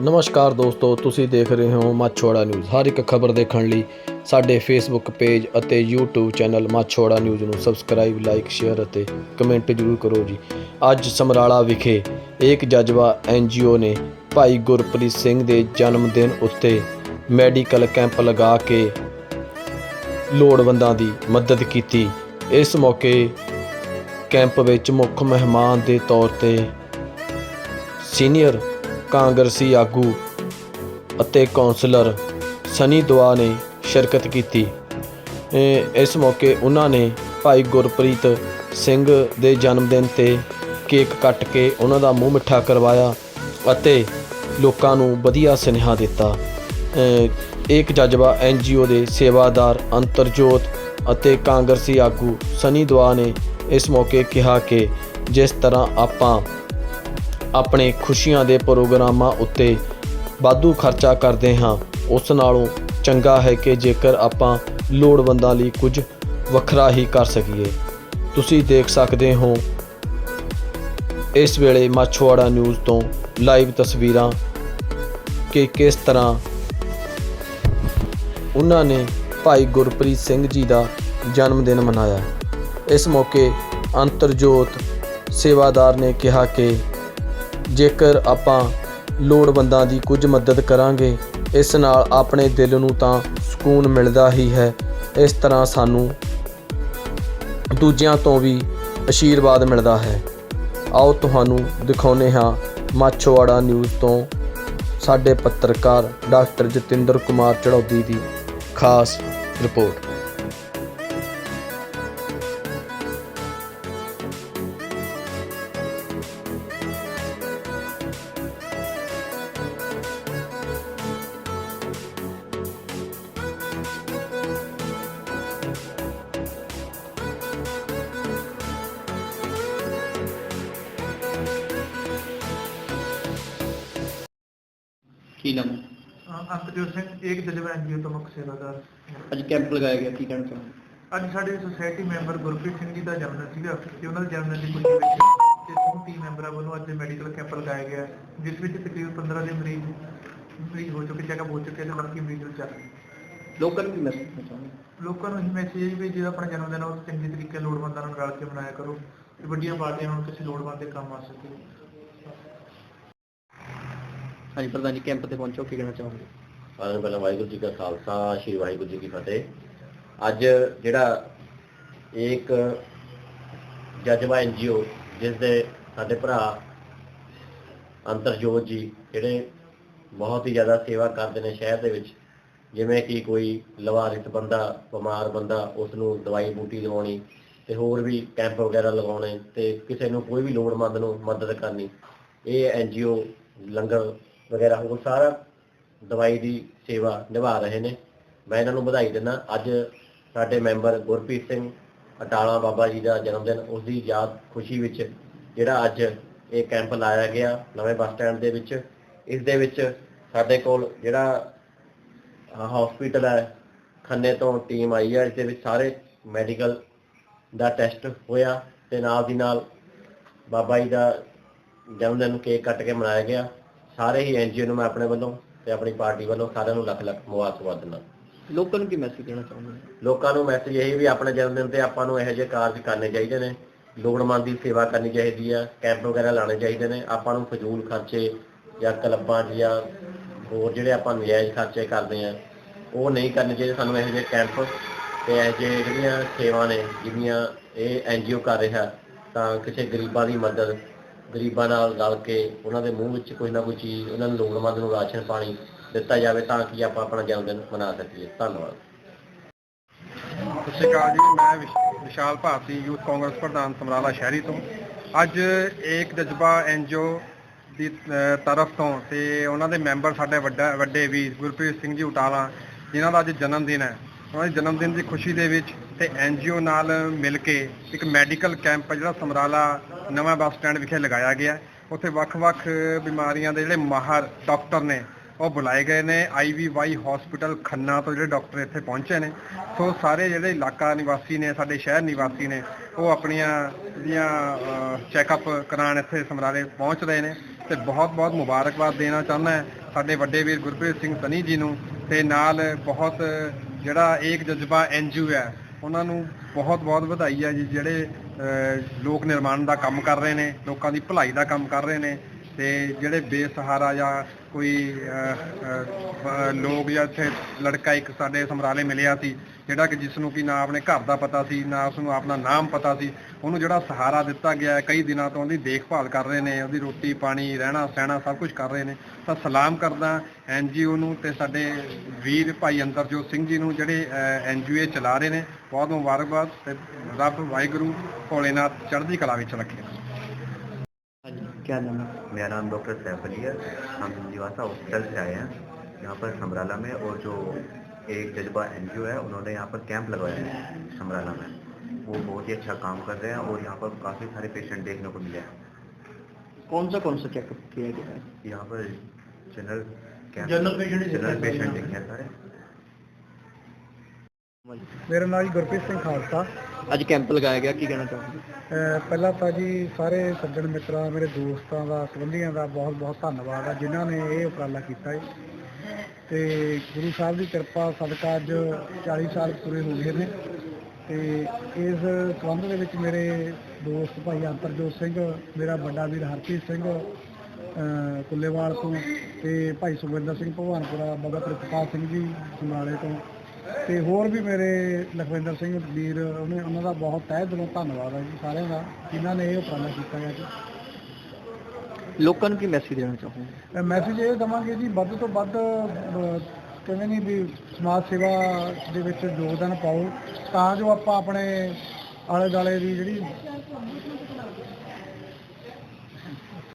ਨਮਸਕਾਰ ਦੋਸਤੋ, ਤੁਸੀਂ ਦੇਖ ਰਹੇ ਹੋ ਮਾਛੋੜਾ ਨਿਊਜ਼। ਹਰ ਇੱਕ ਖਬਰ ਦੇਖਣ ਲਈ ਸਾਡੇ ਫੇਸਬੁੱਕ ਪੇਜ ਅਤੇ YouTube ਚੈਨਲ ਮਾਛੋੜਾ ਨਿਊਜ਼ ਨੂੰ ਸਬਸਕ੍ਰਾਈਬ ਲਾਈਕ ਸ਼ੇਅਰ ਅਤੇ ਕਮੈਂਟ ਜ਼ਰੂਰ ਕਰੋ ਜੀ। ਅੱਜ ਸਮਰਾਲਾ ਵਿਖੇ ਇੱਕ ਜਜ਼ਬਾ ਐਨਜੀਓ ਨੇ ਭਾਈ ਗੁਰਪ੍ਰੀਤ ਸਿੰਘ ਦੇ ਜਨਮ ਦਿਨ ਉੱਤੇ ਮੈਡੀਕਲ ਕੈਂਪ ਲਗਾ ਕੇ ਲੋੜਵੰਦਾਂ ਦੀ ਮਦਦ ਕੀਤੀ। ਇਸ ਮੌਕੇ ਕੈਂਪ ਵਿੱਚ ਮੁੱਖ ਮਹਿਮਾਨ ਦੇ ਤੌਰ ਤੇ ਸੀਨੀਅਰ ਕਾਂਗਰਸੀ ਆਗੂ ਅਤੇ ਕੌਂਸਲਰ ਸਨੀ ਦੁਆ ਨੇ ਸ਼ਿਰਕਤ ਕੀਤੀ। ਇਸ ਮੌਕੇ ਉਹਨਾਂ ਨੇ ਭਾਈ ਗੁਰਪ੍ਰੀਤ ਸਿੰਘ ਦੇ ਜਨਮ ਦਿਨ ਤੇ ਕੇਕ ਕੱਟ ਕੇ ਉਹਨਾਂ ਦਾ ਮੂੰਹ ਮਿੱਠਾ ਕਰਵਾਇਆ ਅਤੇ ਲੋਕਾਂ ਨੂੰ ਵਧੀਆ ਸੁਨੇਹਾ ਦਿੱਤਾ। ਅਹ ਇੱਕ ਜਜ਼ਬਾ ਐਨਜੀਓ ਦੇ ਸੇਵਾਦਾਰ ਅੰਤਰਜੋਤ ਅਤੇ ਕਾਂਗਰਸੀ ਆਗੂ ਸਨੀ ਦੁਆ ਨੇ ਇਸ ਮੌਕੇ ਕਿਹਾ ਕਿ ਜਿਸ ਤਰ੍ਹਾਂ ਆਪਾਂ ਆਪਣੇ ਖੁਸ਼ੀਆਂ ਦੇ ਪ੍ਰੋਗਰਾਮਾਂ ਉੱਤੇ ਵਾਧੂ ਖਰਚਾ ਕਰਦੇ ਹਾਂ। ਉਸ ਨਾਲੋਂ ਚੰਗਾ ਹੈ ਕਿ ਜੇਕਰ ਆਪਾਂ ਲੋੜਵੰਦਾਂ ਲਈ ਕੁਝ ਵੱਖਰਾ ਹੀ ਕਰ ਸਕੀਏ। ਤੁਸੀਂ ਦੇਖ ਸਕਦੇ ਹੋ, ਇਸ ਵੇਲੇ ਮਾਛੋਵਾੜਾ ਨਿਊਜ਼ ਤੋਂ ਲਾਈਵ ਤਸਵੀਰਾਂ ਕਿ ਕਿਸ ਤਰ੍ਹਾਂ ਉਹਨਾਂ ਨੇ ਭਾਈ ਗੁਰਪ੍ਰੀਤ ਸਿੰਘ ਜੀ ਦਾ ਜਨਮ ਦਿਨ ਮਨਾਇਆ। ਇਸ ਮੌਕੇ ਅੰਤਰਜੋਤ ਸੇਵਾਦਾਰ ਨੇ ਕਿਹਾ ਕਿ ਜੇਕਰ ਆਪਾਂ ਲੋੜਵੰਦਾਂ ਦੀ ਕੁਝ ਮਦਦ ਕਰਾਂਗੇ, ਇਸ ਨਾਲ ਆਪਣੇ ਦਿਲ ਨੂੰ ਤਾਂ ਸਕੂਨ ਮਿਲਦਾ ਹੀ ਹੈ। ਇਸ ਤਰ੍ਹਾਂ ਸਾਨੂੰ ਦੂਜਿਆਂ ਤੋਂ ਵੀ ਅਸ਼ੀਰਵਾਦ ਮਿਲਦਾ ਹੈ। ਆਓ ਤੁਹਾਨੂੰ ਦਿਖਾਉਂਦੇ ਹਾਂ ਮਾਛੋਵਾੜਾ ਨਿਊਜ਼ ਤੋਂ ਸਾਡੇ ਪੱਤਰਕਾਰ ਡਾਕਟਰ ਜਤਿੰਦਰ ਕੁਮਾਰ ਚੜੌਦੀ ਦੀ ਖਾਸ ਰਿਪੋਰਟ। ਕੀ ਨਾਮ? ਅੰਤਰਜੋਤ ਸਿੰਘ ਏਕ ਦਲਵਾ ਐਨਜੀਓ ਤੋਂ ਮੁੱਖ ਸੇਵਾਦਾਰ। ਅੱਜ ਕੈਂਪ ਲਗਾਇਆ ਗਿਆ ਕੀ ਕਹਿਣਾ ਚਾਹੁੰਦੇ ਅੱਜ ਸਾਡੇ ਸੁਸਾਇਟੀ ਮੈਂਬਰ ਗੁਰਪ੍ਰੀਤ ਸਿੰਘ ਜੀ ਦਾ ਜਨਮ ਦਿਨ ਸੀਗਾ ਤੇ ਉਹਨਾਂ ਦੇ ਜਨਮ ਦਿਨ ਦੀ ਖੁਸ਼ੀ ਵਿੱਚ ਤੇ ਸਮੂਹ ਟੀਮ ਮੈਂਬਰਾਂ ਵੱਲੋਂ ਅੱਜ ਮੈਡੀਕਲ ਕੈਂਪ ਲਗਾਇਆ ਗਿਆ ਹੈ, ਜਿਸ ਵਿੱਚ ਤਕਰੀਬਨ 15 ਦੇ ਮਰੀਜ਼ ਮਰੀਜ਼ ਹੋ ਚੁੱਕੇ ਚੈੱਕਅਪ ਹੋ ਚੁੱਕੇ ਤੇ ਬਾਕੀ ਮਰੀਜ਼ ਚੱਲ ਰਹੇ। ਲੋਕਾਂ ਨੂੰ ਕੀ ਮੈਸੇਜ ਦੇਣਾ ਚਾਹੁੰਦੇ ਲੋਕਾਂ ਨੂੰ ਇਹ ਮੈਸੇਜ ਹੈ ਵੀ ਜਿਹੜਾ ਆਪਣਾ ਜਨਮ ਦਿਨ ਆ ਉਹ ਚੰਗੇ ਤਰੀਕੇ ਨਾਲ ਲੋੜਵੰਦਾਂ ਨਾਲ ਰਲ ਕੇ ਮਨਾਇਆ ਕਰੋ ਤੇ ਵੱਡੀਆਂ ਪਾਰਟੀਆਂ ਨੂੰ ਕਿਸੇ ਲੋੜਵੰਦ ਦੇ ਕੰਮ ਆ ਸਕੇ। ਹਾਂਜੀ, ਪ੍ਰਧਾਨ ਜੀ ਕੈਂਪ ਤੇ ਪਹੁੰਚੋ, ਕੀ ਕਹਿਣਾ ਚਾਹੁੰਦੇ ਸਾਰਿਆਂ ਨੂੰ ਪਹਿਲਾਂ ਵਾਹਿਗੁਰੂ ਜੀ ਕਾ ਖਾਲਸਾ, ਸ੍ਰੀ ਵਾਹਿਗੁਰੂ ਜੀ ਕੀ ਫਤਿਹ। ਅੱਜ ਜਿਹੜਾ ਇੱਕ ਜਜ਼ਬਾ ਐਨਜੀਓ ਜਿਸ ਦੇ ਸਾਡੇ ਭਰਾ ਅੰਤਰਜੋਤ ਜੀ ਜਿਹੜੇ ਬਹੁਤ ਹੀ ਜ਼ਿਆਦਾ ਸੇਵਾ ਕਰਦੇ ਨੇ ਸ਼ਹਿਰ ਦੇ ਵਿੱਚ, ਜਿਵੇਂ ਕਿ ਕੋਈ ਲਵਾਰਿਸ ਬੰਦਾ, ਬਿਮਾਰ ਬੰਦਾ ਉਸ ਨੂੰ ਦਵਾਈ ਬੂਟੀ ਦਵਾਉਣੀ ਤੇ ਹੋਰ ਵੀ ਕੈਂਪ ਵਗੈਰਾ ਲਗਾਉਣੇ ਤੇ ਕਿਸੇ ਨੂੰ ਕੋਈ ਵੀ ਲੋੜਵੰਦ ਨੂੰ ਮਦਦ ਕਰਨੀ, ਇਹ ਐਨਜੀਓ ਲੰਗਰ ਵਗੈਰਾ ਹੋਰ ਸਾਰਾ ਦਵਾਈ ਦੀ ਸੇਵਾ ਨਿਭਾ ਰਹੇ ਨੇ। ਮੈਂ ਇਹਨਾਂ ਨੂੰ ਵਧਾਈ ਦਿੰਦਾ, ਅੱਜ ਸਾਡੇ ਮੈਂਬਰ ਗੁਰਪ੍ਰੀਤ ਸਿੰਘ ਅਟਾਲਾ ਬਾਬਾ ਜੀ ਦਾ ਜਨਮ ਦਿਨ, ਉਸ ਦੀ ਯਾਦ ਖੁਸ਼ੀ ਵਿੱਚ ਜਿਹੜਾ ਅੱਜ ਇਹ ਕੈਂਪ ਲਾਇਆ ਗਿਆ ਨਵੇਂ ਬੱਸ ਸਟੈਂਡ ਦੇ ਵਿੱਚ, ਇਸ ਦੇ ਵਿੱਚ ਸਾਡੇ ਕੋਲ ਜਿਹੜਾ ਹਸਪੀਟਲ ਹੈ, ਖੰਨੇ ਤੋਂ ਟੀਮ ਆਈ ਹੈ, ਇਸ ਦੇ ਵਿੱਚ ਸਾਰੇ ਮੈਡੀਕਲ ਦਾ ਟੈਸਟ ਹੋਇਆ ਤੇ ਨਾਲ ਦੀ ਨਾਲ ਬਾਬਾ ਜੀ ਦਾ ਜਨਮ ਦਿਨ ਕੇਕ ਕੱਟ ਕੇ ਮਨਾਇਆ ਗਿਆ। ਸਾਰੇ ਹੀ ਐਨਜੀਓ ਨੂੰ ਮੈਂ ਆਪਣੇ ਵੱਲੋਂ ਤੇ ਆਪਣੀ ਪਾਰਟੀ ਵੱਲੋਂ ਸਾਰਿਆਂ ਨੂੰ ਲੱਖ ਲੱਖ ਮੁਬਾਰਕਬਾਦ ਦਿੰਦਾ। ਲੋਕਾਂ ਨੂੰ ਕੀ ਮੈਸੇਜ ਦੇਣਾ ਚਾਹੁੰਦੇ ਲੋਕਾਂ ਨੂੰ ਮੈਸੇਜ ਇਹ ਵੀ ਆਪਣੇ ਜਨਮ ਦਿਨ ਤੇ ਆਪਾਂ ਨੂੰ ਇਹੋ ਜਿਹੇ ਕਾਰਜ ਕਰਨੇ ਚਾਹੀਦੇ ਨੇ। ਲੋੜਵੰਦ ਦੀ ਸੇਵਾ ਕਰਨੀ ਚਾਹੀਦੀ ਆ ਕੈਂਪ ਵਗੈਰਾ ਲਾਣੇ ਚਾਹੀਦੇ ਨੇ। ਆਪਾਂ ਨੂੰ ਫਜ਼ੂਲ ਖਰਚੇ ਜਾਂ ਕਲੱਬਾਂ ਜਾਂ ਹੋਰ ਜਿਹੜੇ ਆਪਾਂ ਨਜਾਇਜ਼ ਖਰਚੇ ਕਰਦੇ ਆ ਉਹ ਨਹੀਂ ਕਰਨੇ ਚਾਹੀਦੇ। ਸਾਨੂੰ ਇਹੋ ਜਿਹੇ ਕੈਂਪ ਤੇ ਇਹੋ ਜਿਹੇ ਜਿਹੜੀਆਂ ਸੇਵਾ ਨੇ ਜਿਹੜੀਆਂ ਇਹ ਐਨਜੀਓ ਕਰ ਰਿਹਾ ਤਾਂ ਕਿਸੇ ਗਰੀਬਾਂ ਦੀ ਮਦਦ ਗਰੀਬਾਂ ਨਾਲ ਰਲ ਕੇ ਉਹਨਾਂ ਦੇ ਮੂੰਹ ਵਿੱਚ ਕੋਈ ਨਾ ਕੋਈ ਚੀਜ਼, ਉਹਨਾਂ ਨੂੰ ਲੋੜਵੰਦ ਨੂੰ ਰਾਸ਼ਨ ਪਾਣੀ ਦਿੱਤਾ ਜਾਵੇ ਤਾਂ ਕਿ ਆਪਾਂ ਆਪਣਾ ਜਨਮ ਦਿਨ ਮਨਾ ਸਕੀਏ। ਧੰਨਵਾਦ। ਸਤਿ ਸ਼੍ਰੀ ਅਕਾਲ ਜੀ, ਮੈਂ ਵਿਸ਼ਾਲ ਭਾਰਤੀ ਯੂਥ ਕਾਂਗਰਸ ਪ੍ਰਧਾਨ ਸਮਰਾਲਾ ਸ਼ਹਿਰੀ ਤੋਂ। ਅੱਜ ਏਕ ਜਜ਼ਬਾ ਐਨਜੀਓ ਦੀ ਤਰਫ ਤੋਂ ਤੇ ਉਹਨਾਂ ਦੇ ਮੈਂਬਰ ਸਾਡੇ ਵੱਡਾ, ਵੱਡੇ ਵੀ ਗੁਰਪ੍ਰੀਤ ਸਿੰਘ ਜੀ ਉਟਾਲਾ, ਜਿਨ੍ਹਾਂ ਦਾ ਅੱਜ ਜਨਮ ਦਿਨ ਹੈ। ਉਹਨਾਂ ਦੇ ਜਨਮ ਦਿਨ ਦੀ ਖੁਸ਼ੀ ਦੇ ਵਿੱਚ ਤੇ ਐਨਜੀਓ ਨਾਲ ਮਿਲ ਕੇ ਇੱਕ ਮੈਡੀਕਲ ਕੈਂਪ ਜਿਹੜਾ ਸਮਰਾਲਾ ਨਵਾਂ ਬੱਸ ਸਟੈਂਡ ਵਿਖੇ ਲਗਾਇਆ ਗਿਆ। ਉੱਥੇ ਵੱਖ-ਵੱਖ ਬਿਮਾਰੀਆਂ ਦੇ ਜਿਹੜੇ ਮਾਹਰ ਡਾਕਟਰ ਨੇ, ਉਹ ਬੁਲਾਏ ਗਏ ਨੇ। ਆਈਵੀਵਾਈ ਹਸਪੀਟਲ ਖੰਨਾ ਤੋਂ ਜਿਹੜੇ ਡਾਕਟਰ ਇੱਥੇ ਪਹੁੰਚੇ ਨੇ। ਸੋ ਸਾਰੇ ਜਿਹੜੇ ਇਲਾਕਾ ਨਿਵਾਸੀ ਨੇ, ਸਾਡੇ ਸ਼ਹਿਰ ਨਿਵਾਸੀ ਨੇ, ਉਹ ਆਪਣੀਆਂ ਜਿਹੜੀਆਂ ਚੈੱਕਅਪ ਕਰਾਉਣ ਇੱਥੇ ਸਮਰਾਲੇ ਪਹੁੰਚ ਰਹੇ ਨੇ। ਤੇ ਬਹੁਤ ਬਹੁਤ ਮੁਬਾਰਕਬਾਦ ਦੇਣਾ ਚਾਹੁੰਦਾ ਸਾਡੇ ਵੱਡੇ ਵੀਰ ਗੁਰਪ੍ਰੀਤ ਸਿੰਘ ਸਨੀ ਜੀ ਨੂੰ ਤੇ ਨਾਲ ਬਹੁਤ ਜਿਹੜਾ ਏਕ ਜਜ਼ਬਾ ਐਨਜੀਓ ਹੈ ਉਹਨਾਂ ਨੂੰ ਬਹੁਤ ਬਹੁਤ ਵਧਾਈ ਹੈ ਜੀ ਜਿਹੜੇ ਅਹ, ਲੋਕ ਨਿਰਮਾਣ ਦਾ ਕੰਮ ਕਰ ਰਹੇ ਨੇ ਲੋਕਾਂ ਦੀ ਭਲਾਈ ਦਾ ਕੰਮ ਕਰ ਰਹੇ ਨੇ ਤੇ ਜਿਹੜੇ ਬੇਸਹਾਰਾ ਜਾਂ ਕੋਈ ਲੋਕ ਜਾਂ ਇੱਥੇ ਲੜਕਾ ਇੱਕ ਸਾਡੇ ਸਮਰਾਲੇ ਮਿਲਿਆ ਸੀ, ਜਿਹੜਾ ਕਿ ਜਿਸ ਨੂੰ ਕਿ ਨਾ ਆਪਣੇ ਘਰ ਦਾ ਪਤਾ ਸੀ, ਨਾ ਉਸ ਨੂੰ ਆਪਣਾ ਨਾਮ ਪਤਾ ਸੀ, ਉਹਨੂੰ ਜਿਹੜਾ ਸਹਾਰਾ ਦਿੱਤਾ ਗਿਆ ਹੈ, ਕਈ ਦਿਨਾਂ ਤੋਂ ਉਹਦੀ ਦੇਖਭਾਲ ਕਰ ਰਹੇ ਨੇ, ਉਹਦੀ ਰੋਟੀ, ਪਾਣੀ, ਰਹਿਣਾ, ਸਹਿਣਾ ਸਭ ਕੁਝ ਕਰ ਰਹੇ ਨੇ। ਤਾਂ ਸਲਾਮ ਕਰਦਾ ਐਨਜੀਓ ਨੂੰ ਤੇ ਸਾਡੇ ਵੀਰ ਭਾਈ ਅੰਦਰਜੋਤ ਸਿੰਘ ਜੀ ਨੂੰ, ਜਿਹੜੇ ਐਨਜੀਓ ਚਲਾ ਰਹੇ ਨੇ ਬਹੁਤ ਮੁਬਾਰਕਬਾਦ ਤੇ ਰੱਬ ਵਾਹਿਗੁਰੂ ਭੋਲੇਨਾਥ ਚੜ੍ਹਦੀ ਕਲਾ ਵਿੱਚ ਰੱਖੇ। क्या नाम है? मेरा नाम डॉक्टर सैफ अली है। हम निवासा हॉस्पिटल से आए हैं। यहाँ पर समराला में और जो एक जज्बा एनजीओ है उन्होंने यहाँ पर कैंप लगवाया है समराला में। वो बहुत ही अच्छा काम कर रहे हैं और यहाँ पर काफ़ी सारे पेशेंट देखने को मिले हैं। कौन सा कौन सा चेकअप किया गया है? यहाँ पर जनरल जनरल ही जनरल पेशेंट। देखे हैं सारे। ਮੇਰਾ ਨਾਮ ਜੀ ਗੁਰਪ੍ਰੀਤ ਸਿੰਘ ਖਾਲਸਾ। ਅੱਜ ਕੈਂਪ ਲਗਾਇਆ ਗਿਆ ਕੀ ਕਹਿਣਾ ਅਹ ਪਹਿਲਾਂ ਤਾਂ ਜੀ ਸਾਰੇ ਸੱਜਣ ਮਿੱਤਰਾਂ ਮੇਰੇ ਦੋਸਤਾਂ ਦਾ ਸੰਬੰਧੀਆਂ ਦਾ ਬਹੁਤ ਬਹੁਤ ਧੰਨਵਾਦ ਆ ਜਿਨ੍ਹਾਂ ਨੇ ਇਹ ਉਪਰਾਲਾ ਕੀਤਾ ਹੈ ਤੇ ਗੁਰੂ ਸਾਹਿਬ ਦੀ ਕਿਰਪਾ ਸਦਕਾ ਅੱਜ 40 ਸਾਲ ਪੂਰੇ ਹੋ ਗਏ ਨੇ। ਤੇ ਇਸ ਸੰਬੰਧ ਦੇ ਵਿੱਚ ਮੇਰੇ ਦੋਸਤ ਭਾਈ ਅੰਤਰਜੋਤ ਸਿੰਘ ਮੇਰਾ ਵੱਡਾ ਵੀਰ ਹਰਪ੍ਰੀਤ ਸਿੰਘ ਕੁੱਲੇਵਾਲ ਤੋਂ ਤੇ ਭਾਈ ਸੁਖਵਿੰਦਰ ਸਿੰਘ ਭਗਵਾਨਪੁਰਾ ਬਾਬਾ ਪ੍ਰਿਤਪਾਲ ਸਿੰਘ ਜੀ ਸਮਰਾਲੇ ਤੋਂ। ਤੇ ਹੋਰ ਵੀ ਮੇਰੇ ਲਖਵਿੰਦਰ ਸਿੰਘ ਵੀਰ ਉਹਨੇ ਉਹਨਾਂ ਦਾ ਬਹੁਤ ਤਹਿ ਦਿਲੋਂ ਧੰਨਵਾਦ ਹੈ ਜੀ ਸਾਰਿਆਂ ਦਾ ਜਿਨ੍ਹਾਂ ਨੇ ਇਹ ਉਪਰਾਲਾ ਕੀਤਾ ਹੈ ਜੀ। ਲੋਕਾਂ ਨੂੰ ਕੀ ਮੈਸੇਜ ਦੇਣਾ ਚਾਹੋਗੇ? ਮੈਸੇਜ ਇਹ ਦਵਾਂਗੇ ਜੀ ਵੱਧ ਤੋਂ ਵੱਧ ਕਿਵੇਂ ਨਹੀਂ ਵੀ ਸਮਾਜ ਸੇਵਾ ਦੇ ਵਿੱਚ ਯੋਗਦਾਨ ਪਾਓ ਤਾਂ ਜੋ ਆਪਾਂ ਆਪਣੇ ਆਲੇ ਦੁਆਲੇ ਦੀ ਜਿਹੜੀ